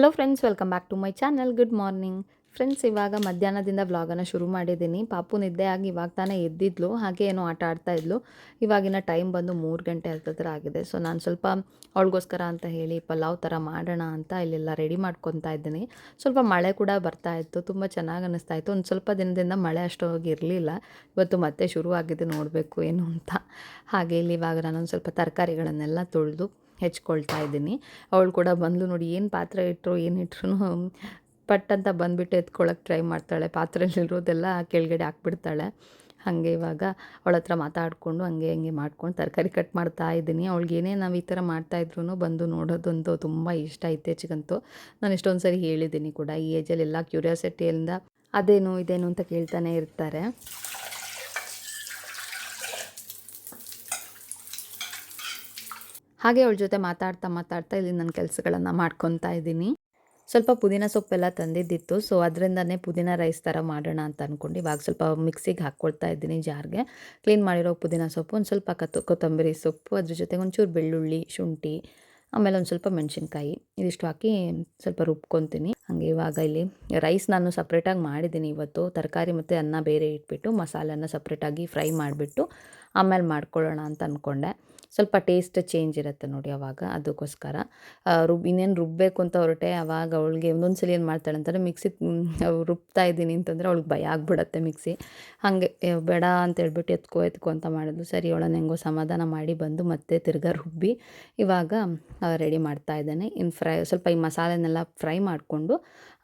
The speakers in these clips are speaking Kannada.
Hello friends welcome back to my channel good morning friends ಇವಾಗ ಮಧ್ಯಾಹ್ನದಿಂದ ವ್ಲಾಗನ್ನು ಶುರು ಮಾಡಿದ್ದೀನಿ. ಪಾಪು ನಿದ್ದೆ ಆಗಿ ಇವಾಗ ತಾನೇ ಎದ್ದಿದ್ಲು. ಹಾಗೆ ಏನೋ ಆಟ ಆಡ್ತಾ ಇದ್ಲು. ಇವಾಗಿನ ಟೈಮ್ ಬಂದು ಮೂರು ಗಂಟೆ ಹತ್ತಿರ ಆಗಿದೆ. ಸೊ ನಾನು ಸ್ವಲ್ಪ ಅವಳಿಗೋಸ್ಕರ ಅಂತ ಹೇಳಿ ಪಲಾವ್ ಥರ ಮಾಡೋಣ ಅಂತ ಇಲ್ಲೆಲ್ಲ ರೆಡಿ ಮಾಡ್ಕೊತಾ ಇದ್ದೀನಿ. ಸ್ವಲ್ಪ ಮಳೆ ಕೂಡ ಬರ್ತಾ ಇತ್ತು. ತುಂಬ ಚೆನ್ನಾಗಿ ಅನ್ನಿಸ್ತಾ ಇತ್ತು. ಒಂದು ಸ್ವಲ್ಪ ದಿನದಿಂದ ಮಳೆ ಅಷ್ಟೋಗಿ ಇರಲಿಲ್ಲ ಇವತ್ತು ಮತ್ತೆ ಶುರು ಆಗಿದೆ ನೋಡಬೇಕು ಏನು ಅಂತ. ಹಾಗೆ ಇಲ್ಲಿ ಇವಾಗ ನಾನೊಂದು ಸ್ವಲ್ಪ ತರಕಾರಿಗಳನ್ನೆಲ್ಲ ತೊಳೆದು ಹೆಚ್ಕೊಳ್ತಾ ಇದ್ದೀನಿ. ಅವಳು ಕೂಡ ಬಂದಳು ನೋಡಿ, ಏನು ಪಾತ್ರೆ ಇಟ್ಟರು ಏನು ಇಟ್ರು ಪಟ್ ಅಂತ ಬಂದುಬಿಟ್ಟು ಎತ್ಕೊಳ್ಳೋಕೆ ಟ್ರೈ ಮಾಡ್ತಾಳೆ. ಪಾತ್ರೆಯಲ್ಲಿರೋದೆಲ್ಲ ಕೆಳಗಡೆ ಹಾಕ್ಬಿಡ್ತಾಳೆ. ಹಾಗೆ ಇವಾಗ ಅವಳ ಹತ್ರ ಮಾತಾಡಿಕೊಂಡು ಹಂಗೆ ಹಂಗೆ ಮಾಡ್ಕೊಂಡು ತರಕಾರಿ ಕಟ್ ಮಾಡ್ತಾ ಇದ್ದೀನಿ. ಅವಳಿಗೆ ಏನೇ ನಾವು ಈ ಥರ ಮಾಡ್ತಾಯಿದ್ರು ಬಂದು ನೋಡೋದಂತೂ ತುಂಬ ಇಷ್ಟ ಇತ್ತೀಚೆಗಂತೂ. ನಾನು ಇಷ್ಟೊಂದು ಸರಿ ಹೇಳಿದ್ದೀನಿ ಕೂಡ, ಈ ಏಜಲ್ಲಿ ಎಲ್ಲ ಕ್ಯೂರಿಯಾಸಿಟಿಯಿಂದ ಅದೇನು, ಇದೇನು ಅಂತ ಕೇಳ್ತಾನೆ ಇರ್ತಾರೆ. ಹಾಗೆ ಅವಳ ಜೊತೆ ಮಾತಾಡ್ತಾ ಮಾತಾಡ್ತಾ ಇಲ್ಲಿ ನನ್ನ ಕೆಲಸಗಳನ್ನು ಮಾಡ್ಕೊತಾ ಇದ್ದೀನಿ. ಸ್ವಲ್ಪ ಪುದೀನ ಸೊಪ್ಪೆಲ್ಲ ತಂದಿದ್ದಿತ್ತು. ಸೊ ಅದರಿಂದನೇ ಪುದೀನ ರೈಸ್ ಥರ ಮಾಡೋಣ ಅಂತ ಅಂದ್ಕೊಂಡು ಇವಾಗ ಸ್ವಲ್ಪ ಮಿಕ್ಸಿಗೆ ಹಾಕ್ಕೊಳ್ತಾ ಇದ್ದೀನಿ ಜಾರ್ಗೆ. ಕ್ಲೀನ್ ಮಾಡಿರೋ ಪುದೀನ ಸೊಪ್ಪು, ಒಂದು ಸ್ವಲ್ಪ ಕತ್ತು ಕೊತ್ತಂಬರಿ ಸೊಪ್ಪು, ಅದ್ರ ಜೊತೆಗೆ ಒಂಚೂರು ಬೆಳ್ಳುಳ್ಳಿ, ಶುಂಠಿ, ಆಮೇಲೆ ಒಂದು ಸ್ವಲ್ಪ ಮೆಣಸಿನ್ಕಾಯಿ. ಇದಿಷ್ಟು ಹಾಕಿ ಸ್ವಲ್ಪ ರುಬ್ಕೊತೀನಿ. ಹಾಗೆ ಇವಾಗ ಇಲ್ಲಿ ರೈಸ್ ನಾನು ಸಪ್ರೇಟಾಗಿ ಮಾಡಿದ್ದೀನಿ ಇವತ್ತು. ತರಕಾರಿ ಮತ್ತು ಅನ್ನ ಬೇರೆ ಇಟ್ಬಿಟ್ಟು ಮಸಾಲೆನ ಸಪ್ರೇಟಾಗಿ ಫ್ರೈ ಮಾಡಿಬಿಟ್ಟು ಆಮೇಲೆ ಮಾಡ್ಕೊಳ್ಳೋಣ ಅಂತ ಅಂದ್ಕೊಂಡೆ ಸ್ವಲ್ಪ ಟೇಸ್ಟ್ ಚೇಂಜ್ ಇರುತ್ತೆ ನೋಡಿ ಅವಾಗ ಅದಕ್ಕೋಸ್ಕರ. ರುಬ್, ಇನ್ನೇನು ರುಬ್ಬಬೇಕು ಅಂತ ಹೊರಟೆ ಅವಾಗ ಅವಳಿಗೆ ಒಂದೊಂದು ಸಲ ಏನು ಮಾಡ್ತಾಳೆ ಅಂತಂದರೆ ಮಿಕ್ಸಿ ರುಬ್ತಾ ಇದ್ದೀನಿ ಅಂತಂದರೆ ಅವಳಿಗೆ ಭಯ ಆಗ್ಬಿಡತ್ತೆ ಮಿಕ್ಸಿ. ಹಾಗೆ ಬೇಡ ಅಂತ ಹೇಳ್ಬಿಟ್ಟು ಎತ್ಕೋ ಎತ್ಕೋ ಅಂತ ಮಾಡಿದ್ಲು. ಸರಿ, ಅವಳನ್ನು ಹೆಂಗೋ ಸಮಾಧಾನ ಮಾಡಿ ಬಂದು ಮತ್ತೆ ತಿರ್ಗಾ ರುಬ್ಬಿ ಇವಾಗ ರೆಡಿ ಮಾಡ್ತಾ ಇದ್ದಾನೆ. ಇನ್ನು ಫ್ರೈ, ಸ್ವಲ್ಪ ಈ ಮಸಾಲೆನೆಲ್ಲ ಫ್ರೈ ಮಾಡಿಕೊಂಡು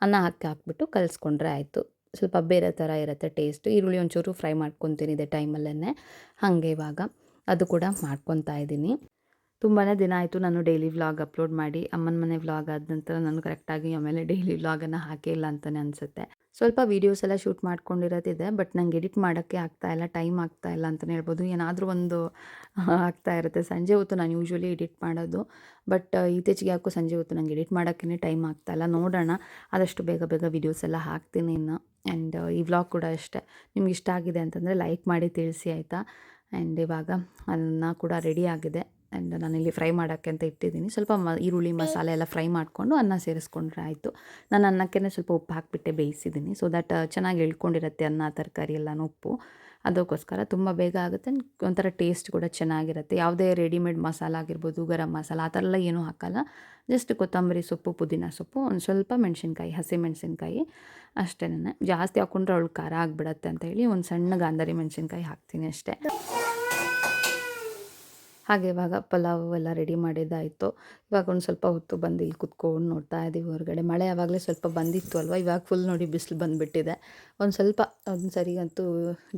ಅನ್ನ ಹಾಕಿ ಹಾಕ್ಬಿಟ್ಟು ಕಲಿಸ್ಕೊಂಡ್ರೆ ಆಯಿತು. ಸ್ವಲ್ಪ ಬೇರೆ ಥರ ಇರುತ್ತೆ ಟೇಸ್ಟು. ಈರುಳ್ಳಿ ಒಂಚೂರು ಫ್ರೈ ಮಾಡ್ಕೊತೀನಿ ಇದೆ ಟೈಮಲ್ಲೇ ಹಾಗೆ ಇವಾಗ. ಅದು ಕೂಡ ಮಾಡ್ಕೊತಾ ಇದ್ದೀನಿ. ತುಂಬಾ ದಿನ ಆಯಿತು ನಾನು ಡೈಲಿ ವ್ಲಾಗ್ ಅಪ್ಲೋಡ್ ಮಾಡಿ, ಅಮ್ಮನ ಮನೆ ವ್ಲಾಗ್ ಆದ ನಂತರ ನಾನು ಕರೆಕ್ಟಾಗಿ ಆಮೇಲೆ ಡೈಲಿ ವ್ಲಾಗನ್ನು ಹಾಕಿಲ್ಲ ಅಂತಲೇ ಅನಿಸುತ್ತೆ. ಸ್ವಲ್ಪ ವೀಡಿಯೋಸ್ ಎಲ್ಲ ಶೂಟ್ ಮಾಡ್ಕೊಂಡಿರೋದಿದೆ ಬಟ್ ನಂಗೆ ಎಡಿಟ್ ಮಾಡೋಕ್ಕೆ ಆಗ್ತಾ ಇಲ್ಲ ಟೈಮ್ ಆಗ್ತಾ ಇಲ್ಲ ಅಂತಲೇ ಹೇಳ್ಬೋದು. ಏನಾದರೂ ಒಂದು ಆಗ್ತಾ ಇರುತ್ತೆ. ಸಂಜೆ ಹೊತ್ತು ನಾನು ಯೂಶ್ವಲಿ ಎಡಿಟ್ ಮಾಡೋದು ಬಟ್ ಇತ್ತೀಚೆಗೆ ಯಾಕೋ ಸಂಜೆ ಹೊತ್ತು ನಂಗೆ ಎಡಿಟ್ ಮಾಡೋಕ್ಕೇ ಟೈಮ್ ಆಗ್ತಾ ಇಲ್ಲ. ನೋಡೋಣ, ಆದಷ್ಟು ಬೇಗ ಬೇಗ ವೀಡಿಯೋಸ್ ಎಲ್ಲ ಹಾಕ್ತೀನಿ ಇನ್ನು. ಆ್ಯಂಡ್ ಈ ವ್ಲಾಗ್ ಕೂಡ ಅಷ್ಟೇ. ನಿಮ್ಗೆ ಇಷ್ಟ ಆಗಿದೆ ಅಂತಂದರೆ ಲೈಕ್ ಮಾಡಿ, ತಿಳಿಸಿ ಆಯಿತಾ? ಆ್ಯಂಡ್ ಇವಾಗ ಅನ್ನ ಕೂಡ ರೆಡಿ ಆಗಿದೆ. ಆ್ಯಂಡ್ ನಾನಿಲ್ಲಿ ಫ್ರೈ ಮಾಡೋಕ್ಕೆ ಅಂತ ಇಟ್ಟಿದ್ದೀನಿ. ಸ್ವಲ್ಪ ಮ, ಈರುಳ್ಳಿ, ಮಸಾಲೆ ಎಲ್ಲ ಫ್ರೈ ಮಾಡಿಕೊಂಡು ಅನ್ನ ಸೇರಿಸ್ಕೊಂಡ್ರೆ ಆಯಿತು. ನಾನು ಅನ್ನಕ್ಕೆ ಸ್ವಲ್ಪ ಉಪ್ಪು ಹಾಕಿಬಿಟ್ಟೆ ಬೇಯಿಸಿದ್ದೀನಿ. ಸೊ ದಟ್ ಚೆನ್ನಾಗಿ ಇಳ್ಕೊಂಡಿರುತ್ತೆ ಅನ್ನ, ತರಕಾರಿ ಎಲ್ಲನೂ ಉಪ್ಪು. ಅದಕ್ಕೋಸ್ಕರ ತುಂಬ ಬೇಗ ಆಗುತ್ತೆ. ಒಂಥರ ಟೇಸ್ಟ್ ಕೂಡ ಚೆನ್ನಾಗಿರುತ್ತೆ. ಯಾವುದೇ ರೆಡಿಮೇಡ್ ಮಸಾಲ ಆಗಿರ್ಬೋದು, ಗರಂ ಮಸಾಲ ಆ ಥರ ಎಲ್ಲ ಏನೂ ಹಾಕಲ್ಲ. ಜಸ್ಟ್ ಕೊತ್ತಂಬರಿ ಸೊಪ್ಪು, ಪುದೀನ ಸೊಪ್ಪು, ಒಂದು ಸ್ವಲ್ಪ ಮೆಣಸಿನ್ಕಾಯಿ, ಹಸಿ ಮೆಣಸಿನ್ಕಾಯಿ ಅಷ್ಟೇ ಜಾಸ್ತಿ ಹಾಕ್ಕೊಂಡ್ರೆ ಅವಳು ಖಾರ ಆಗಿಬಿಡತ್ತೆ ಅಂತ ಹೇಳಿ ಒಂದು ಸಣ್ಣ ಗಾಂಧಾರಿ ಮೆಣಸಿನ್ಕಾಯಿ ಹಾಕ್ತೀನಿ ಅಷ್ಟೇ. ಹಾಗೆ ಇವಾಗ ಪಲಾವ್ ಎಲ್ಲ ರೆಡಿ ಮಾಡಿದ್ದಾಯಿತು. ಇವಾಗ ಒಂದು ಸ್ವಲ್ಪ ಹೊತ್ತು ಬಂದು ಇಲ್ಲಿ ಕುತ್ಕೊಂಡು ನೋಡ್ತಾ ಇದ್ದೀವಿ ಹೊರಗಡೆ. ಮಳೆ ಆವಾಗಲೇ ಸ್ವಲ್ಪ ಬಂದಿತ್ತು ಅಲ್ವಾ? ಇವಾಗ ಫುಲ್ ನೋಡಿ ಬಿಸಿಲು ಬಂದುಬಿಟ್ಟಿದೆ. ಒಂದು ಸ್ವಲ್ಪ ಒಂದು ಸರಿಗಂತೂ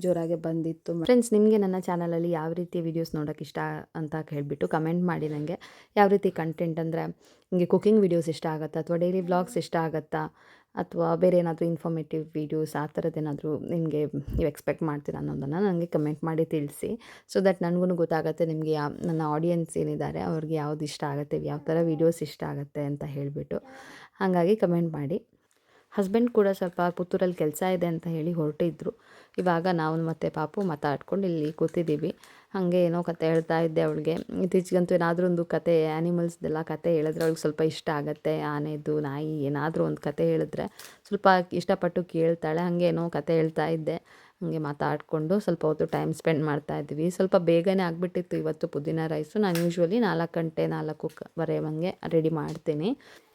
ಜೋರಾಗೆ ಬಂದಿತ್ತು. ಫ್ರೆಂಡ್ಸ್ ನಿಮಗೆ ನನ್ನ ಚಾನಲಲ್ಲಿ ಯಾವ ರೀತಿ ವೀಡಿಯೋಸ್ ನೋಡೋಕೆ ಇಷ್ಟ ಅಂತ ಹೇಳಿಬಿಟ್ಟು ಕಮೆಂಟ್ ಮಾಡಿ ನನಗೆ ಯಾವ ರೀತಿ ಕಂಟೆಂಟ್ ಅಂದರೆ ನಿಮಗೆ ಕುಕಿಂಗ್ ವೀಡಿಯೋಸ್ ಇಷ್ಟ ಆಗುತ್ತಾ? ಅಥವಾ ಡೈಲಿ ವ್ಲಾಗ್ಸ್ ಇಷ್ಟ ಆಗುತ್ತಾ? ಅಥವಾ ಬೇರೆ ಏನಾದರೂ ಇನ್ಫಾರ್ಮೇಟಿವ್ ವೀಡಿಯೋಸ್ ಆ ಥರದ್ದೇನಾದರೂ ನಿಮಗೆ ನೀವು ಎಕ್ಸ್ಪೆಕ್ಟ್ ಮಾಡ್ತೀರಾ ಅನ್ನೋದನ್ನು ನನಗೆ ಕಮೆಂಟ್ ಮಾಡಿ ತಿಳಿಸಿ. ಸೊ ದಟ್ ನನಗೂ ಗೊತ್ತಾಗುತ್ತೆ ನಿಮಗೆ ಯಾವ ನನ್ನ ಆಡಿಯನ್ಸ್ ಏನಿದ್ದಾರೆ ಅವ್ರಿಗೆ ಯಾವ್ದು ಇಷ್ಟ ಆಗುತ್ತೆ ಯಾವ ಥರ ವೀಡಿಯೋಸ್ ಇಷ್ಟ ಆಗುತ್ತೆ ಅಂತ ಹೇಳಿಬಿಟ್ಟು. ಹಾಗಾಗಿ ಕಮೆಂಟ್ ಮಾಡಿ. ಹಸ್ಬೆಂಡ್ ಕೂಡ ಸ್ವಲ್ಪ ಪುತ್ತೂರಲ್ಲಿ ಕೆಲಸ ಇದೆ ಅಂತ ಹೇಳಿ ಹೊರಟಿದ್ರು. ಇವಾಗ ನಾವು ಮತ್ತು ಪಾಪು ಮಾತಾಡ್ಕೊಂಡು ಇಲ್ಲಿ ಕೂತಿದ್ದೀವಿ. ಹಾಗೆ ಏನೋ ಕತೆ ಹೇಳ್ತಾ ಇದ್ದೆ ಅವಳಿಗೆ. ಇತ್ತೀಚೆಗಂತೂ ಏನಾದರೂ ಒಂದು ಕತೆ ಆ್ಯನಿಮಲ್ಸ್ದೆಲ್ಲ ಕತೆ ಹೇಳಿದ್ರೆ ಅವಳಿಗೆ ಸ್ವಲ್ಪ ಇಷ್ಟ ಆಗುತ್ತೆ. ಆನೆದು, ನಾಯಿ ಏನಾದರೂ ಒಂದು ಕತೆ ಹೇಳಿದ್ರೆ ಸ್ವಲ್ಪ ಇಷ್ಟಪಟ್ಟು ಕೇಳ್ತಾಳೆ. ಹಾಗೆ ಏನೋ ಕತೆ ಹೇಳ್ತಾ ಇದ್ದೆ. ಹಾಗೆ ಮಾತಾಡಿಕೊಂಡು ಸ್ವಲ್ಪ ಹೊತ್ತು ಟೈಮ್ ಸ್ಪೆಂಡ್ ಮಾಡ್ತಾ ಇದ್ವಿ. ಸ್ವಲ್ಪ ಬೇಗನೆ ಆಗಿಬಿಟ್ಟಿತ್ತು ಇವತ್ತು ಪುದೀನ ರೈಸು ನಾನು ಯೂಶ್ವಲಿ ನಾಲ್ಕು ಗಂಟೆ ನಾಲ್ಕು ಹಂಗೆ ರೆಡಿ ಮಾಡ್ತೀನಿ.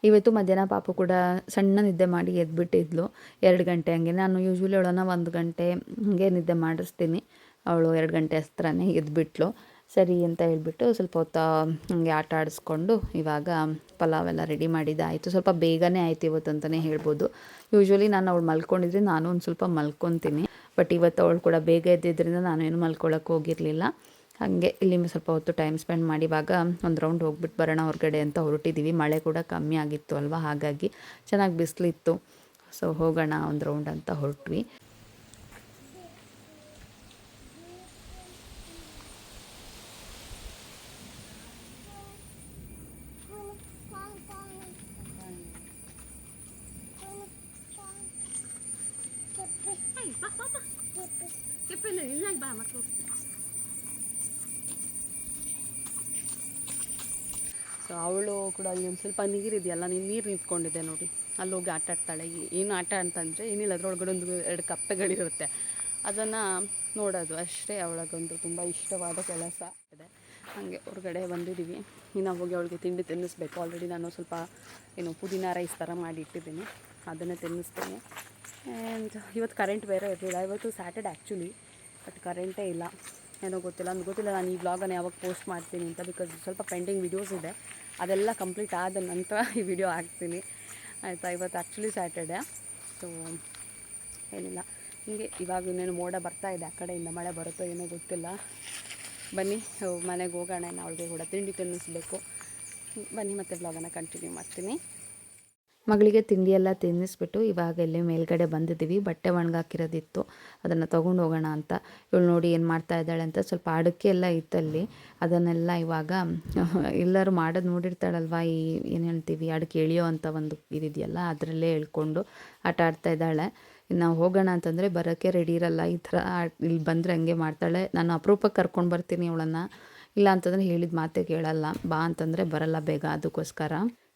ಇವತ್ತು ಮಧ್ಯಾಹ್ನ ಪಾಪು ಕೂಡ ಸಣ್ಣ ನಿದ್ದೆ ಮಾಡಿ ಎದ್ಬಿಟ್ಟಿದ್ಲು. ಎರಡು ಗಂಟೆ ಹಂಗೆ. ನಾನು ಯೂಶ್ವಲಿ ಅವಳನ್ನ ಒಂದು ಗಂಟೆ ಹಾಗೆ ನಿದ್ದೆ ಮಾಡಿಸ್ತೀನಿ. ಅವಳು ಎರಡು ಗಂಟೆ ಹತ್ರನೇ ಎದ್ಬಿಟ್ಲು. ಸರಿ ಅಂತ ಹೇಳ್ಬಿಟ್ಟು ಸ್ವಲ್ಪ ಹೊತ್ತು ಹಂಗೆ ಆಟ ಆಡಿಸ್ಕೊಂಡು ಇವಾಗ ಪಲಾವ್ ಎಲ್ಲ ರೆಡಿ ಮಾಡಿದ್ದಾಯಿತು ಸ್ವಲ್ಪ ಬೇಗನೆ ಆಯ್ತು ಇವತ್ತು ಅಂತಲೇ ಹೇಳ್ಬೋದು. ಯೂಶ್ವಲಿ ನಾನು ಅವಳು ಮಲ್ಕೊಂಡಿದ್ರೆ ನಾನು ಒಂದು ಸ್ವಲ್ಪ ಮಲ್ಕೊತೀನಿ. ಬಟ್ ಇವತ್ತು ಅವಳು ಕೂಡ ಬೇಗ ಎದ್ದಿದ್ದರಿಂದ ನಾನು ಏನು ಮಲ್ಕೊಳಕ್ಕೆ ಹೋಗಿರಲಿಲ್ಲ. ಹಾಗೆ ಇಲ್ಲಿ ಸ್ವಲ್ಪ ಹೊತ್ತು ಟೈಮ್ ಸ್ಪೆಂಡ್ ಮಾಡಿ ಇವಾಗ ಒಂದು ರೌಂಡ್ ಹೋಗ್ಬಿಟ್ಟು ಬರೋಣ ಹೊರಗಡೆ ಅಂತ ಹೊರಟಿದ್ದೀವಿ ಮಳೆ ಕೂಡ ಕಮ್ಮಿ ಆಗಿತ್ತು ಅಲ್ವಾ? ಹಾಗಾಗಿ ಚೆನ್ನಾಗಿ ಬಿಸಿಲಿತ್ತು. ಸೊ ಹೋಗೋಣ ಒಂದು ರೌಂಡ್ ಅಂತ ಹೊರಟ್ವಿ. ಸೊ ಸೊ ಅವಳು ಕೂಡ ಅಲ್ಲಿ ಒಂದು ಸ್ವಲ್ಪ ನೀರಿದೆಯಲ್ಲ, ನೀನು ನೀರು ನಿಂತ್ಕೊಂಡಿದ್ದೆ ನೋಡಿ. ಅಲ್ಲಿ ಹೋಗಿ ಆಟ ಆಡ್ತಾಳೆ. ಏನು ಆಟ ಅಂತಂದರೆ ಏನಿಲ್ಲ, ಅದ್ರೊಳಗಡೆ ಒಂದು ಎರಡು ಕಪ್ಪೆಗಳಿರುತ್ತೆ. ಅದನ್ನು ನೋಡೋದು. ಅಷ್ಟೇ ಅವಳಗೊಂದು ತುಂಬ ಇಷ್ಟವಾದ ಕೆಲಸ. ಇದೆ ಹಾಗೆ ಹೊರಗಡೆ ಬಂದಿದ್ದೀವಿ ಇನ್ನು ಹೋಗಿ ಅವಳಿಗೆ ತಿಂಡಿ ತಿನ್ನಿಸ್ಬೇಕು. ಆಲ್ರೆಡಿ ನಾನು ಸ್ವಲ್ಪ ಏನು ಪುದೀನ ರೈಸ್ ಥರ ಮಾಡಿ ಇಟ್ಟಿದ್ದೀನಿ. ಅದನ್ನು ತಿನ್ನಿಸ್ತೀನಿ. ಆ್ಯಂಡ್ ಇವತ್ತು ಕರೆಂಟ್ ಬೇರೆ ಇರಲಿಲ್ಲ. ಇವತ್ತು ಸ್ಯಾಟರ್ಡೆ ಆ್ಯಕ್ಚುಲಿ ಬಟ್ ಕರೆಂಟೇ ಇಲ್ಲ. ಏನೋ ಗೊತ್ತಿಲ್ಲ. ನನಗೆ ಗೊತ್ತಿಲ್ಲ ನಾನು ಈ ವ್ಲಾಗನ್ನು ಯಾವಾಗ ಪೋಸ್ಟ್ ಮಾಡ್ತೀನಿ ಅಂತ ಬಿಕಾಸ್ ಸ್ವಲ್ಪ ಪೆಂಡಿಂಗ್ ವಿಡಿಯೋಸ್ ಇದೆ. ಅದೆಲ್ಲ ಕಂಪ್ಲೀಟ್ ಆದ ನಂತರ ಈ ವಿಡಿಯೋ ಹಾಕ್ತೀನಿ. ಆಯಿತಾ? ಇವತ್ತು ಆ್ಯಕ್ಚುಲಿ ಸ್ಯಾಟರ್ಡೆ ಸೊ ಏನಿಲ್ಲ. ಹೀಗೆ ಇವಾಗ ಇನ್ನೇನು ಮೋಡ ಬರ್ತಾ ಇದೆ ಆ ಕಡೆಯಿಂದ ಮಳೆ ಬರುತ್ತೋ ಏನೋ ಗೊತ್ತಿಲ್ಲ. ಬನ್ನಿ, ಮನೆಗೆ ಹೋಗೋಣ ಅವಳಿಗೆ ಕೂಡ ತಿಂಡಿ ತಿನ್ನಿಸ್ಬೇಕು. ಬನ್ನಿ ಮತ್ತೆ ವ್ಲಾಗನ್ನು ಕಂಟಿನ್ಯೂ ಮಾಡ್ತೀನಿ. ಮಗಳಿಗೆ ತಿಂಡಿ ಎಲ್ಲ ತಿನ್ನಿಸ್ಬಿಟ್ಟು ಇವಾಗ ಇಲ್ಲಿ ಮೇಲ್ಗಡೆ ಬಂದಿದ್ದೀವಿ. ಬಟ್ಟೆ ಒಣಗಾಕಿರೋದಿತ್ತು. ಅದನ್ನು ತೊಗೊಂಡು ಹೋಗೋಣ ಅಂತ. ಇವಳು ನೋಡಿ ಏನು ಮಾಡ್ತಾ ಇದ್ದಾಳೆ ಅಂತ ಸ್ವಲ್ಪ ಅಡಿಕೆ ಎಲ್ಲ ಇತ್ತಲ್ಲಿ. ಅದನ್ನೆಲ್ಲ ಇವಾಗ, ಎಲ್ಲರೂ ಮಾಡೋದು ನೋಡಿರ್ತಾಳಲ್ವ? ಈ ಏನು ಹೇಳ್ತೀವಿ, ಅಡಿಕೆ ಎಳಿಯೋ ಅಂತ ಒಂದು ಇದಿದೆಯಲ್ಲ, ಅದರಲ್ಲೇ ಎಳ್ಕೊಂಡು ಆಟ ಆಡ್ತಾ ಇದ್ದಾಳೆ. ಇನ್ನು ಹೋಗೋಣ ಅಂತಂದರೆ ಬರೋಕ್ಕೆ ರೆಡಿ ಇರಲ್ಲ. ಈ ಥರ ಇಲ್ಲಿ ಬಂದರೆ ಹಂಗೆ ಮಾಡ್ತಾಳೆ. ನಾನು ಅಪರೂಪಕ್ಕೆ ಕರ್ಕೊಂಡು ಬರ್ತೀನಿ ಅವಳನ್ನು. ಇಲ್ಲ ಅಂತಂದರೆ ಹೇಳಿದ ಮಾತೇ ಕೇಳಲ್ಲ. ಬಾ ಅಂತಂದರೆ ಬರಲ್ಲ ಬೇಗ ಅದಕ್ಕೋಸ್ಕರ.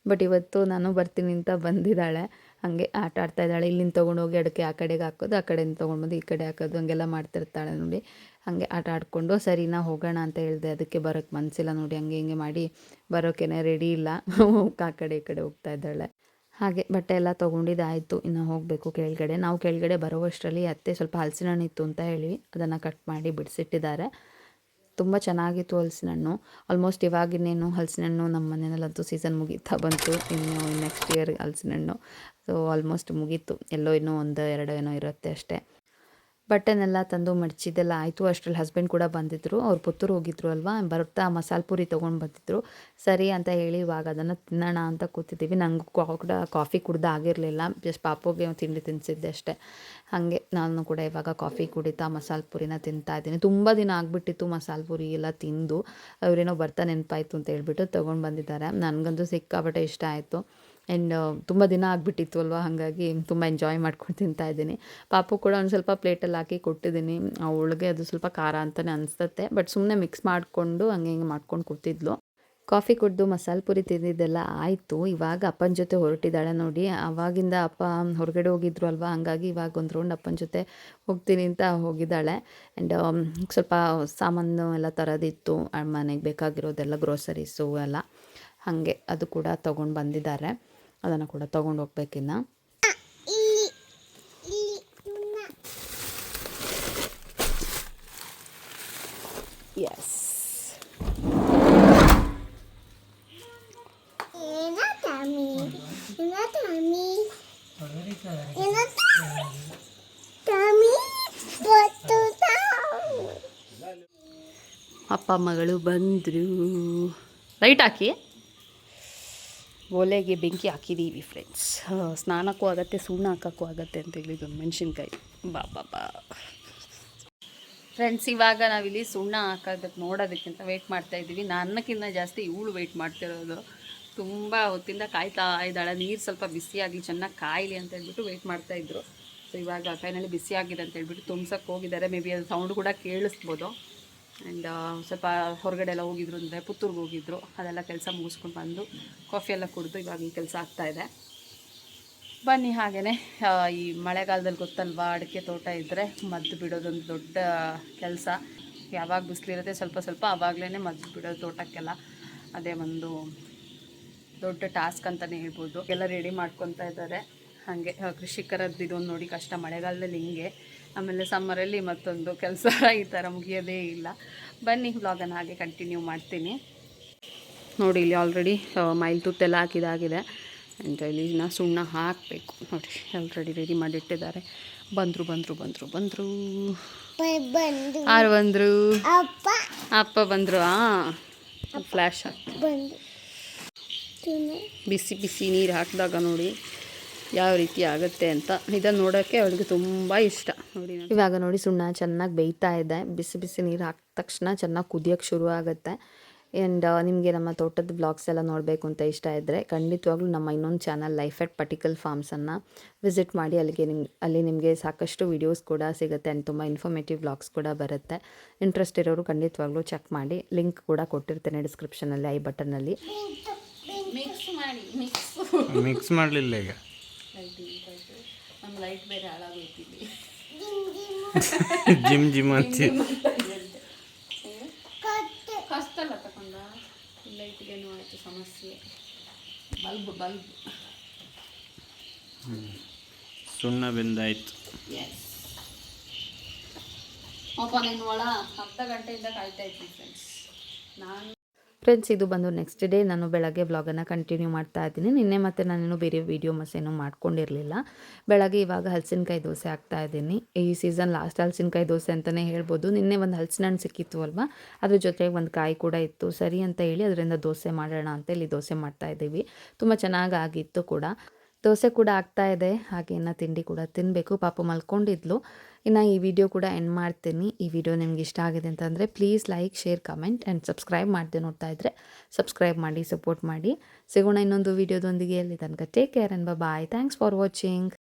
ಬಟ್ ಇವತ್ತು ನಾನು ಬರ್ತೀನಿ ಅಂತ ಬಂದಿದ್ದಾಳೆ. ಹಾಗೆ ಆಟ ಆಡ್ತಾ ಇದ್ದಾಳೆ. ಇಲ್ಲಿಂದ ತೊಗೊಂಡೋಗಿ ಅಡಿಕೆ ಆ ಕಡೆಗೆ ಹಾಕೋದು, ಆ ಕಡೆಯಿಂದ ತೊಗೊಂಡ್ಬಂದು ಈ ಕಡೆ ಹಾಕೋದು, ಹಂಗೆಲ್ಲ ಮಾಡ್ತಿರ್ತಾಳೆ ನೋಡಿ. ಹಾಗೆ ಆಟ ಆಡಿಕೊಂಡು ಸರಿ ನಾ ಹೋಗೋಣ ಅಂತ ಹೇಳಿದೆ. ಅದಕ್ಕೆ ಬರೋಕ್ಕೆ ಮನಸ್ಸಿಲ್ಲ ನೋಡಿ. ಹಂಗೆ ಹಿಂಗೆ ಮಾಡಿ ಬರೋಕ್ಕೇನೆ ರೆಡಿ ಇಲ್ಲ. ಆ ಕಡೆ ಈ ಕಡೆ ಹೋಗ್ತಾ ಇದ್ದಾಳೆ. ಹಾಗೆ ಬಟ್ಟೆ ಎಲ್ಲ ತೊಗೊಂಡಿದ್ದಾಯಿತು ಇನ್ನು ಹೋಗಬೇಕು ಕೆಳಗಡೆ. ನಾವು ಕೆಳಗಡೆ ಬರುವಷ್ಟರಲ್ಲಿ ಅತ್ತೆ ಸ್ವಲ್ಪ ಹಲಸಿನ ಇತ್ತು ಅಂತ ಹೇಳಿ ಅದನ್ನು ಕಟ್ ಮಾಡಿ ಬಿಡಿಸಿಟ್ಟಿದ್ದಾರೆ. ತುಂಬ ಚೆನ್ನಾಗಿತ್ತು ಹಲಸಿನ ಹಣ್ಣು ಆಲ್ಮೋಸ್ಟ್ ಇವಾಗಿನ್ನೇನು ಹಲಸಿನ ಹಣ್ಣು ನಮ್ಮ ಮನೆಯಲ್ಲಂತೂ ಸೀಸನ್ ಮುಗೀತಾ ಬಂತು. ಇನ್ನು ನೆಕ್ಸ್ಟ್ ಇಯರ್ ಹಲಸಿನ ಹಣ್ಣು ಸೊ ಆಲ್ಮೋಸ್ಟ್ ಮುಗೀತು. ಎಲ್ಲೋ ಇನ್ನೂ ಒಂದು ಎರಡು ಏನೋ ಇರುತ್ತೆ ಅಷ್ಟೇ. ಬಟ್ಟೆನೆಲ್ಲ ತಂದು ಮಡಚಿದೆಲ್ಲ ಆಯಿತು. ಅಷ್ಟರಲ್ಲಿ ಹಸ್ಬೆಂಡ್ ಕೂಡ ಬಂದಿದ್ದರು ಅವ್ರು ಪುತ್ತೂರು ಹೋಗಿದ್ರು ಅಲ್ವಾ? ಬರ್ತಾ ಮಸಾಲೆ ಪೂರಿ ತೊಗೊಂಡು ಬಂದಿದ್ರು. ಸರಿ ಅಂತ ಹೇಳಿ ಇವಾಗ ಅದನ್ನು ತಿನ್ನೋಣ ಅಂತ ಕೂತಿದ್ದೀವಿ. ನಂಗೆ ಕೂಡ ಕಾಫಿ ಕುಡ್ದು ಆಗಿರಲಿಲ್ಲ. ಜಸ್ಟ್ ಪಾಪುಗೆ ತಿಂಡಿ ತಿನ್ನಿಸಿದ್ದೆ ಅಷ್ಟೇ. ಹಾಗೆ ನಾನು ಕೂಡ ಇವಾಗ ಕಾಫಿ ಕುಡಿತಾ ಮಸಾಲೆ ಪೂರಿನ ತಿಂತಾ ಇದ್ದೀನಿ. ತುಂಬ ದಿನ ಆಗಿಬಿಟ್ಟಿತ್ತು ಮಸಾಲೆ ಪೂರಿ ಎಲ್ಲ ತಿಂದು. ಅವರೇನೋ ಬರ್ತಾ ನೆನಪಾಯಿತು ಅಂತ ಹೇಳ್ಬಿಟ್ಟು ತೊಗೊಂಡು ಬಂದಿದ್ದಾರೆ. ನನಗಂತೂ ಸಿಕ್ಕಾಪಟ್ಟೆ ಇಷ್ಟ ಆಯಿತು. ಆ್ಯಂಡ್ ತುಂಬ ದಿನ ಆಗಿಬಿಟ್ಟಿತ್ತು ಅಲ್ವಾ? ಹಾಗಾಗಿ ತುಂಬ ಎಂಜಾಯ್ ಮಾಡ್ಕೊಂಡು ತಿಂತಾ ಇದ್ದೀನಿ. ಪಾಪು ಕೂಡ ಒಂದು ಸ್ವಲ್ಪ ಪ್ಲೇಟಲ್ಲಿ ಹಾಕಿ ಕೊಟ್ಟಿದ್ದೀನಿ. ಅವಳಿಗೆ ಅದು ಸ್ವಲ್ಪ ಖಾರ ಅಂತಲೇ ಅನಿಸ್ತತ್ತೆ ಬಟ್ ಸುಮ್ಮನೆ ಮಿಕ್ಸ್ ಮಾಡಿಕೊಂಡು ಹಂಗೆ ಹಿಂಗೆ ಮಾಡ್ಕೊಂಡು ಕೂತಿದ್ಲು. ಕಾಫಿ ಕುಡಿದು ಮಸಾಲೆ ಪುರಿ ತಿಂದಿದ್ದೆಲ್ಲ ಆಯಿತು. ಇವಾಗ ಅಪ್ಪನ ಜೊತೆ ಹೊರಟಿದ್ದಾಳೆ ನೋಡಿ. ಆವಾಗಿಂದ ಅಪ್ಪ ಹೊರಗಡೆ ಹೋಗಿದ್ರು ಅಲ್ವಾ? ಹಂಗಾಗಿ ಇವಾಗ ಒಂದು ರೌಂಡ್ ಅಪ್ಪನ ಜೊತೆ ಹೋಗ್ತೀನಿ ಅಂತ ಹೋಗಿದ್ದಾಳೆ. ಆ್ಯಂಡ್ ಸ್ವಲ್ಪ ಸಾಮಾನು ಎಲ್ಲ ತರೋದಿತ್ತು. ಮನೆಗೆ ಬೇಕಾಗಿರೋದೆಲ್ಲ ಗ್ರೋಸರೀಸು ಎಲ್ಲ. ಹಾಗೆ ಅದು ಕೂಡ ತೊಗೊಂಡು ಬಂದಿದ್ದಾರೆ. ಅದನ್ನು ಕೂಡ ತೊಗೊಂಡು ಹೋಗ್ಬೇಕಿನ್ನ. ಎಸ್. ಅಪ್ಪ ಮಗಳು ಬಂದರು. ಲೈಟ್ ಹಾಕಿ. ಒಲೆಗೆ ಬೆಂಕಿ ಹಾಕಿದ್ದೀವಿ ಫ್ರೆಂಡ್ಸ್ ಸ್ನಾನಕ್ಕೂ ಆಗತ್ತೆ, ಸುಣ್ಣ ಹಾಕೋಕ್ಕೂ ಆಗತ್ತೆ ಅಂತ ಹೇಳಿದ್ದು ಮೆಣಸಿನ್ಕಾಯಿ. ಬಾ ಬಾ ಬಾ. ಫ್ರೆಂಡ್ಸ್ ಇವಾಗ ನಾವಿಲ್ಲಿ ಸುಣ್ಣ ಹಾಕೋದಕ್ಕೆ ನೋಡೋದಕ್ಕಿಂತ ವೆಯ್ಟ್ ಮಾಡ್ತಾ ಇದ್ದೀವಿ. ನನ್ನಕ್ಕಿಂತ ಜಾಸ್ತಿ ಇವಳು ವೆಯ್ಟ್ ಮಾಡ್ತಿರೋದು. ತುಂಬ ಹೊತ್ತಿಂದ ಕಾಯ್ತಾ ಇದ್ದಾಳೆ. ನೀರು ಸ್ವಲ್ಪ ಬಿಸಿಯಾಗಲಿ ಚೆನ್ನಾಗಿ ಕಾಯಿಲಿ ಅಂತ ಹೇಳ್ಬಿಟ್ಟು ವೆಯ್ಟ್ ಮಾಡ್ತಾ ಇದ್ರು. ಸೊ ಇವಾಗ ಕೈನಲ್ಲಿ ಬಿಸಿಯಾಗಿದೆ ಅಂತ ಹೇಳ್ಬಿಟ್ಟು ತುಂಬ್ಸೋಕ್ಕೆ ಹೋಗಿದ್ದಾರೆ. ಮೇ ಬಿ ಅದು ಸೌಂಡ್ ಕೂಡ ಕೇಳಿಸ್ಬೋದು. ಆ್ಯಂಡ್ ಸ್ವಲ್ಪ ಹೊರಗಡೆ ಎಲ್ಲ ಹೋಗಿದ್ರು ಅಂದರೆ ಪುತ್ತೂರ್ಗೆ ಹೋಗಿದ್ರು. ಅದೆಲ್ಲ ಕೆಲಸ ಮುಗಿಸ್ಕೊಂಡು ಬಂದು ಕಾಫಿ ಎಲ್ಲ ಕುಡಿದು ಇವಾಗ ಕೆಲಸ ಆಗ್ತಾಯಿದೆ ಬನ್ನಿ ಹಾಗೆಯೇ ಈ ಮಳೆಗಾಲದಲ್ಲಿ ಗೊತ್ತಲ್ವಾ, ಅಡಿಕೆ ತೋಟ ಇದ್ದರೆ ಮದ್ದು ಬಿಡೋದೊಂದು ದೊಡ್ಡ ಕೆಲಸ. ಯಾವಾಗ ಬಿಸಿಲಿರುತ್ತೆ ಸ್ವಲ್ಪ ಸ್ವಲ್ಪ ಆವಾಗಲೇ ಮದ್ದು ಬಿಡೋದು ತೋಟಕ್ಕೆಲ್ಲ ಅದೇ ಒಂದು ದೊಡ್ಡ ಟಾಸ್ಕ್ ಅಂತಲೇ ಹೇಳ್ಬೋದು. ಎಲ್ಲ ರೆಡಿ ಮಾಡ್ಕೊತಾ ಇದ್ದಾರೆ. ಹಾಗೆ ಕೃಷಿಕರದ್ದು ಇದೊಂದು ನೋಡಿ ಕಷ್ಟ. ಮಳೆಗಾಲದಲ್ಲಿ ಹಿಂಗೆ. ಆಮೇಲೆ ಸಮ್ಮರಲ್ಲಿ ಮತ್ತೊಂದು ಕೆಲಸ ಈ ಥರ ಮುಗಿಯೋದೇ ಇಲ್ಲ. ಬನ್ನಿ ವ್ಲಾಗನ್ನು ಹಾಗೆ ಕಂಟಿನ್ಯೂ ಮಾಡ್ತೀನಿ. ನೋಡಿ ಇಲ್ಲಿ ಆಲ್ರೆಡಿ ಮೈಲ್ ತುತ್ತೆಲ್ಲ ಹಾಕಿದಾಗಿದೆ. ಅಂತ ಇಲ್ಲಿ ನಾ ಸುಣ್ಣ ಹಾಕಬೇಕು. ನೋಡಿ ಆಲ್ರೆಡಿ ರೆಡಿ ಮಾಡಿಟ್ಟಿದ್ದಾರೆ. ಬಂದರು ಬಂದರು ಬಂದರು ಬಂದರು. ಆರು ಯಾರು ಬಂದರು? ಅಪ್ಪ. ಬಂದರು ಹಾಂ ಫ್ಲ್ಯಾಶ್ ಹಾಕಿ? ಬಿಸಿ ಬಿಸಿ ನೀರು ಹಾಕಿದಾಗ ನೋಡಿ. ಯಾವ ರೀತಿ ಆಗುತ್ತೆ ಅಂತ. ಇದನ್ನು ನೋಡೋಕ್ಕೆ ಅವಳಿಗೆ ತುಂಬ ಇಷ್ಟ. ನೋಡಿ ಇವಾಗ ನೋಡಿ ಸುಣ್ಣ ಚೆನ್ನಾಗಿ ಬೇಯ್ತಾ ಇದೆ. ಬಿಸಿ ಬಿಸಿ ನೀರು ಹಾಕಿದ ತಕ್ಷಣ ಚೆನ್ನಾಗಿ ಕುದಿಯೋಕ್ಕೆ ಶುರು ಆಗುತ್ತೆ. ಆ್ಯಂಡ್ ನಿಮಗೆ ನಮ್ಮ ತೋಟದ ಬ್ಲಾಗ್ಸ್ ಎಲ್ಲ ನೋಡಬೇಕು ಅಂತ ಇಷ್ಟ ಇದ್ದರೆ ಖಂಡಿತವಾಗ್ಲೂ ನಮ್ಮ ಇನ್ನೊಂದು ಚಾನಲ್ ಲೈಫ್ ಎಟ್ ಪರ್ಟಿಕಲ್ ಫಾರ್ಮ್ಸನ್ನು ವಿಸಿಟ್ ಮಾಡಿ. ಅಲ್ಲಿಗೆ ನಿಮ್ಗೆ ಅಲ್ಲಿ ನಿಮಗೆ ಸಾಕಷ್ಟು ವೀಡಿಯೋಸ್ ಕೂಡ ಸಿಗುತ್ತೆ ಆ್ಯಂಡ್ ತುಂಬ ಇನ್ಫಾರ್ಮೇಟಿವ್ ಬ್ಲಾಗ್ಸ್ ಕೂಡ ಬರುತ್ತೆ. ಇಂಟ್ರೆಸ್ಟ್ ಇರೋರು ಖಂಡಿತವಾಗ್ಲೂ ಚೆಕ್ ಮಾಡಿ. ಲಿಂಕ್ ಕೂಡ ಕೊಟ್ಟಿರ್ತೇನೆ ಡಿಸ್ಕ್ರಿಪ್ಷನಲ್ಲಿ ಐ ಬಟನ್ನಲ್ಲಿ ಮಿಕ್ಸ್ ಮಾಡಿ ಮಿಕ್ಸ್ ಮಿಕ್ಸ್ ಮಾಡಲಿಲ್ಲ ಈಗ. ಲೈಟ್ ನಮ್ಮ ಲೈಟ್ ಬೇರೆ ಹಾಳಾಗೋಯ್ತಿಲ್ಲಿ ಜಿಮ್ ಜಿಮ್ ಅಂತ ಕಷ್ಟಲ್ಲ ತಕೊಂಡ? ಲೈಟ್ಗೇನು ಆಯಿತು ಸಮಸ್ಯೆ. Bulb bulb. ಸುಣ್ಣ ಬೆಂದಾಯ್ತು. ಎಸ್ ಅಪ್ಪ ನಿನ್ನ ಒಳ ಅರ್ಧ ಗಂಟೆಯಿಂದ ಕಾಯ್ತಾ ಇದ್ದೀನಿ ಫ್ರೆಂಡ್ಸ್ ನಾನು ಫ್ರೆಂಡ್ಸ್ ಇದು ಬಂದು ನೆಕ್ಸ್ಟ್ ಡೇ ನಾನು ಬೆಳಗ್ಗೆ ವ್ಲಾಗನ್ನು ಕಂಟಿನ್ಯೂ ಮಾಡ್ತಾ ಇದ್ದೀನಿ. ನಿನ್ನೆ ಮತ್ತೆ ನಾನೇನು ಬೇರೆ ವೀಡಿಯೋ ಮಸೇನು ಮಾಡ್ಕೊಂಡಿರಲಿಲ್ಲ. ಬೆಳಗ್ಗೆ ಇವಾಗ ಹಲಸಿನಕಾಯಿ ದೋಸೆ ಹಾಕ್ತಾ ಇದ್ದೀನಿ. ಈ ಸೀಸನ್ ಲಾಸ್ಟ್ ಹಲಸಿನಕಾಯಿ ದೋಸೆ ಅಂತಲೇ ಹೇಳ್ಬೋದು. ನಿನ್ನೆ ಒಂದು ಹಣ್ಣು ಸಿಕ್ಕಿತ್ತು ಅಲ್ವಾ? ಅದ್ರ ಜೊತೆಗೆ ಒಂದು ಕಾಯಿ ಕೂಡ ಇತ್ತು. ಸರಿ ಅಂತ ಹೇಳಿ ಅದರಿಂದ ದೋಸೆ ಮಾಡೋಣ ಅಂತ ಇಲ್ಲಿ ದೋಸೆ ಮಾಡ್ತಾ ಇದ್ದೀವಿ. ತುಂಬ ಚೆನ್ನಾಗಿ ಆಗಿತ್ತು ಕೂಡ. ದೋಸೆ ಕೂಡ ಆಗ್ತಾ ಇದೆ. ಹಾಗೆ ಇನ್ನು ತಿಂಡಿ ಕೂಡ ತಿನ್ನಬೇಕು ಪಾಪ ಮಲ್ಕೊಂಡಿದ್ಲು. ಇನ್ನು ಈ ವಿಡಿಯೋ ಕೂಡ ಎಂಡ್ ಮಾಡ್ತೀನಿ. ಈ ವಿಡಿಯೋ ನಿಮ್ಗೆ ಇಷ್ಟ ಆಗಿದೆ ಅಂತಂದರೆ please like share comment and subscribe ಮಾಡಿದೆ ನೋಡ್ತಾ ಇದ್ದರೆ ಸಬ್ಸ್ಕ್ರೈಬ್ ಮಾಡಿ ಸಪೋರ್ಟ್ ಮಾಡಿ. ಸಿಗೋಣ ಇನ್ನೊಂದು ವಿಡಿಯೋದೊಂದಿಗೆ. ಅಲ್ಲಿ ತನಕ take care and bye thanks for watching